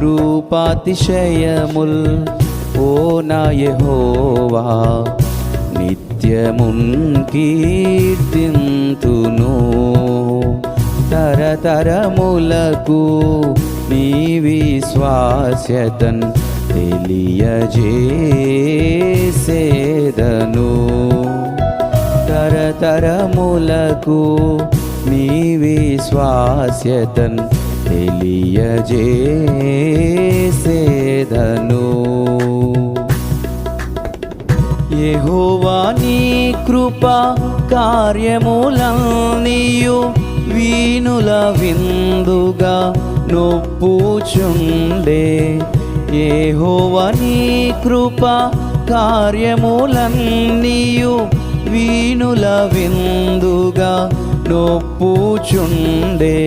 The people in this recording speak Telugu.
కృపాతిశయముల్ ఓ నా యెహోవా నిత్యమున్ కీర్తింతును. తరతరములకు నీ విశ్వాస్యతన్ తెలియజేసేదను. తరతరములకు నీ విశ్వాస్యతన్ తెలియజేసేదను. యెహోవా నీ కృప కార్యములన్నీయు వీణుల విందుగా నొప్పుచుండే. యెహోవా నీ కృప కార్యములన్నీయు వీణుల విందుగా నొప్పుచుండే.